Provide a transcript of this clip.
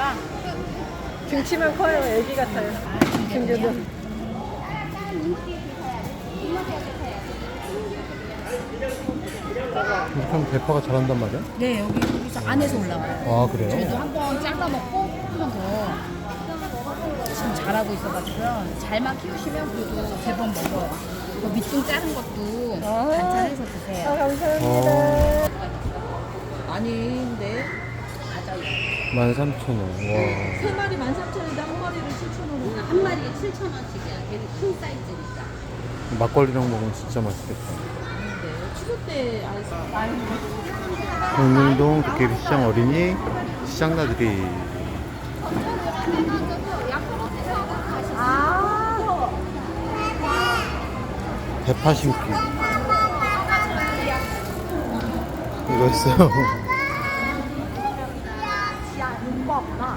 크니까 등치만 커요. 애기 같아요. 등교도. 하면 대파가 자란단 말이야? 네, 여기 여기서 안에서 올라와요. 아 그래요? 저희도 한번 잘라 먹고 한 번 더. 지금 잘하고 있어가지고요. 잘만 키우시면 그래도 대번 먹어요. 이거 밑둥 자른 것도 아. 반찬해서 아, 드세요. 감사합니다. 아닌데 맞아요. 13,000원 와 세 마리 13,000원인데 한 마리를 7,000원. 한 마리에 7,000원씩이야. 걔는 큰 사이즈니까. 막걸리랑 먹으면 진짜 맛있겠다 추석 때 알았어. 공릉동 도깨비 시장 어린이 시장 나들이 대파 심기 이거 있어요 爆รอ